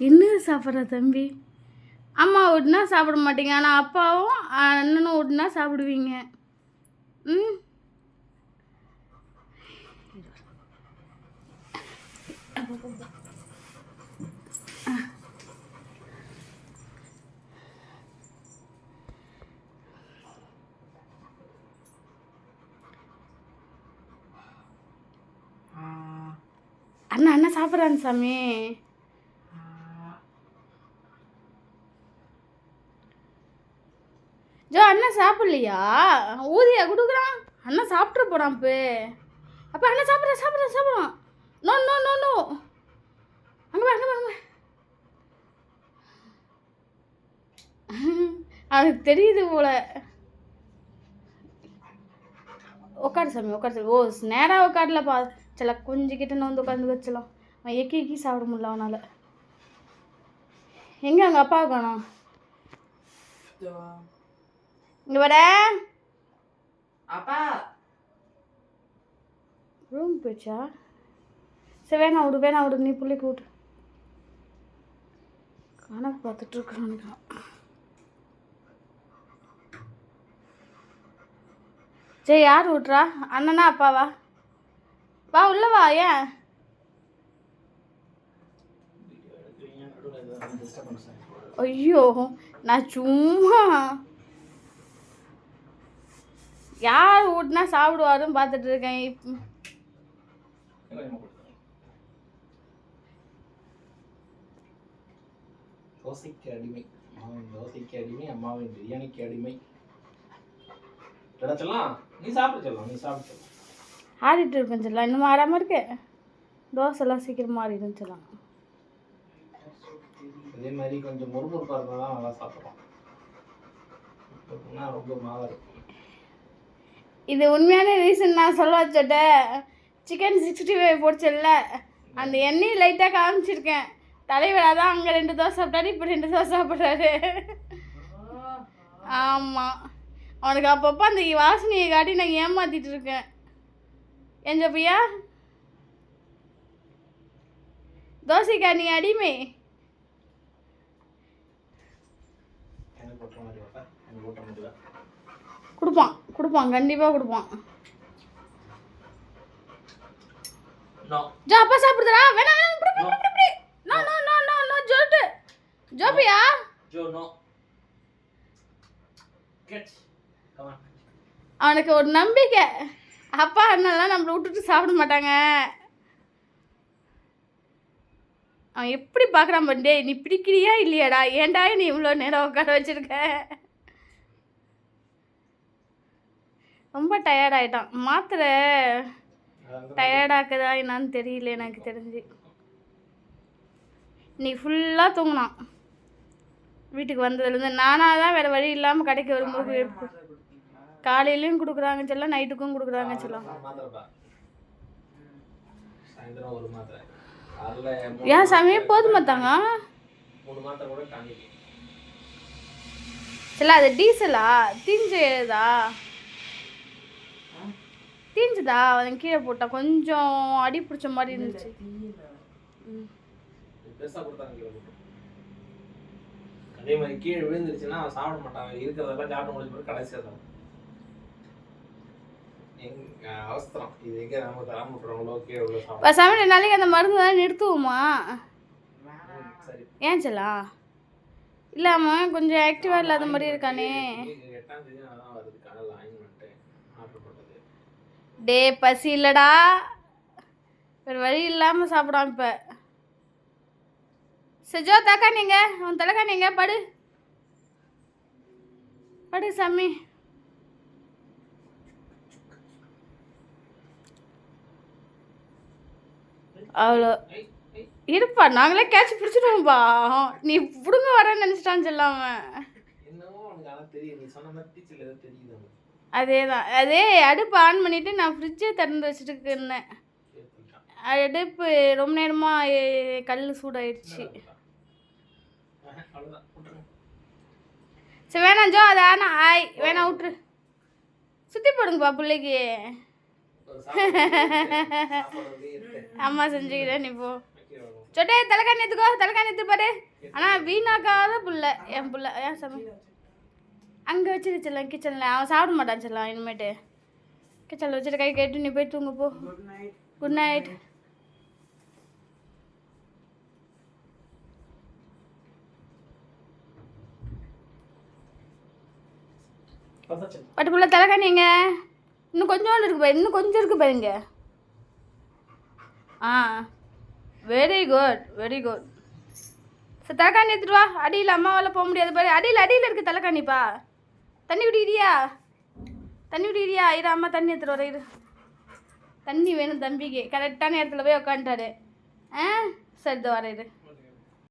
என்ன சாப்பிட்ற தம்பி? அம்மா விட்டுனா சாப்பிட மாட்டீங்க ஆனால் அப்பாவும் அண்ணனும் விட்டுனா சாப்பிடுவீங்க. ம்? அண்ணா அண்ணா சாப்பிட்றாங்க சாமி. ஜோ அண்ணன் சாப்பிட்லையா? ஊதியா கொடுக்குறான். அண்ணன் சாப்பிட்ற போகிறான் இப்போ அப்போ அண்ணன் சாப்பிட்ற சாப்பிட்ற சாப்பிட்றான். நோ நோ நோ நோ அங்கே அங்கே வாங்க அவனுக்கு தெரியுது போல. உட்காரு சாமி உட்காரு சாமி. ஓ நேராக உட்காரலப்பா சில கொஞ்சம் கிட்ட வந்து உட்காந்து வச்சலாம். அவன் எக்கி எக்கி சாப்பிட முடியல அவனால். எங்கே அங்கே அப்பா காணோம்? இங்கே வர அப்பா. ரூம் போயிடுச்சா? சரி வேணாம் விடு வேணாம் விடு நீ பிள்ளைக்கு விட்டு கணக்கு பார்த்துட்டு இருக்கிறானுங்க சரி யார் விட்றா? அண்ணனா அப்பாவா? வா உள்ள வா ஏன்? ஐயோ நான் சும்மா யார் ஊட்டினா சாப்பிடுவாருன்னு பார்த்துட்டு இருக்கேன். தோசைக்கு அடிமை. அம்மாவின் தோசைக்கு அடிமை அம்மாவின் பிரியாணிக்கு அடிமை. சொல்லலாம் நீ சாப்பிட சொல்லலாம் நீ சாப்பிட சொல்லலாம் ஆடிட்டு இருக்கேன் சொல்லலாம் இன்னும் ஆடாமல் இருக்கு. தோசைலாம் சீக்கிரமாக ஆடிடும் சொல்லலாம் அதே மாதிரி கொஞ்சம் முறுமுறுப்பாக இருந்தால் தான் நல்லா சாப்பிட்றோம் இப்போனா ரொம்ப மாவாக இருக்கும் இது உண்மையான ரீசன் நான் சொல்ல வச்சுட்ட சிக்கன் சிக்ஸ்டி ஃபைவ் போடுச்சல்ல. அந்த எண்ணெய் லைட்டாக காமிச்சிருக்கேன். தலைவராக தான் அங்கே ரெண்டு தோசை சாப்பிட்டாரு இப்போ ரெண்டு தோசை சாப்பிட்றாரு. ஆமாம் அவனுக்கு அப்பப்போ அந்த வாசனையை காட்டி நான் ஏமாத்திட்டு இருக்கேன். என் ஜப்பியா தோசைக்கா நீ அடிமை. கொடுப்பான். கொடுப்பான் கண்டிப்பாக கொடுப்பான். ஜோ அப்பா சாப்பிடுறா வேணாம் வேணாம் இப்படி, இப்படி, இப்படி. No no no no no ஜோட்டு. ஜோபியா ஜோ நோ அவனுக்கு ஒரு நம்பிக்கை. அப்பா அண்ணெல்லாம் நம்மளை விட்டுட்டு சாப்பிட மாட்டாங்க. அவன் எப்படி பார்க்குறான் பண்டே நீ பிடிக்கிறியா இல்லையாடா? ஏன்டா நீ இவ்வளோ நேரம் உட்கார வச்சிருக்க? ரொம்ப டயர்ட் ஆயிட்டான். மாத்திரை டயர்டாக்குதா என்னன்னு தெரியல எனக்கு தெரிஞ்சு. இன்னைக்கு ஃபுல்லாக தூங்கினான். வீட்டுக்கு வந்ததுலேருந்து நானாக தான் வேறு வழி இல்லாமல் கடைக்கு வரும்போது காலையிலையும் கொடுக்குறாங்க செல்லம் நைட்டுக்கும் கொடுக்குறாங்க செல்லம் ஏன் சாமி போதுமா தாங்க? செல்ல அது டீசலா தீஞ்சுதா தீஞ்சுதா? அவன் கீழே போட்டா கொஞ்சம் அடி பிடிச்ச மாதிரி இருந்துச்சு. அதே மாதிரி கீழே விழுந்துருச்சுன்னா அவன் சாப்பிட மாட்டான். இருக்கிறதெல்லாம் சாப்பிட முடிஞ்ச பிறகு கடைசியாக தான் எங்க அவசரம். இது எங்கே நம்ம தராம விட்டுறவங்களோ கீழே உள்ள சாப்பிட இப்போ சாமி ரெண்டு நாளைக்கு அந்த மருந்து தான் நிறுத்துவோமா? ஏன் செல்லா? இல்லாமல் கொஞ்சம் ஆக்டிவாக இல்லாத மாதிரி இருக்கானே. எட்டாம் தேதி அதான் வருது. டே பசி இல்லடா. வேறு வழி இல்லாமல் சாப்பிடாம இப்போ. செஜோ தாக்கா நீங்கள் உன் தலைக்கா நீங்கள் படு. படு சாமி. அவ்வளோ. இருப்பா நாங்களே கேட்ச் பிடிச்சிடுவோம்ப்பா நீ பிடுங்க வரேன்னு நினச்சிட்டான்னு சொல்லாம. என்னவோ ஆனால் தெரியும். நீ சொன்ன மாதிரி டீச்சர் தெரியுது அதே தான் அதே அடுப்பு ஆன் பண்ணிவிட்டு நான் ஃப்ரிட்ஜை திறந்து வச்சுட்டு இருந்தேன் அடுப்பு ரொம்ப நேரமாக கல் சூடாயிடுச்சு. சரி வேணாம் ஜோ அது ஆனா ஆய் வேணாம் விட்ரு சுற்றி போடுங்கப்பா பிள்ளைக்கு. அம்மா செஞ்சுக்கிறேன் நீ போ. சொட்டே தலைக்காணி எடுத்துக்கோ தலைக்காணி எடுத்து பாரு ஆனால் வீணாக்காத புள்ள என் புள்ள ஏன் சமையல் அங்கே வச்சிரு செல்லம் கிச்சனில் அவன் சாப்பிட மாட்டான் செல்லம் இனிமேட்டு. கிச்சனில் வச்சுட்டு கை கேட்டு நீ போய் தூங்கு போ. குட் நைட் பட்டுக்குள்ள தலைக்காணி எங்க? இன்னும் கொஞ்சோண்டு இருக்கு பாரு இன்னும் கொஞ்சம் இருக்கு பாருங்க ஆ வெரி குட் வெரி குட் சரி தலைக்காணி எடுத்துட்டு வா. அடியில் அம்மாவால் போக முடியாது பாரு. அடியில் அடியில் இருக்கு தலைக்காணிப்பா தண்ணி குடிக்கிறியா? தண்ணி குடிக்கிறியா? இரு அம்மா தண்ணி எடுத்துகிட்டு வர இரு. தண்ணி வேணும் தம்பிக்கு. கரெக்டான இடத்துல போய் உக்காண்டாரு ஆ? சரி இதோ வர இரு.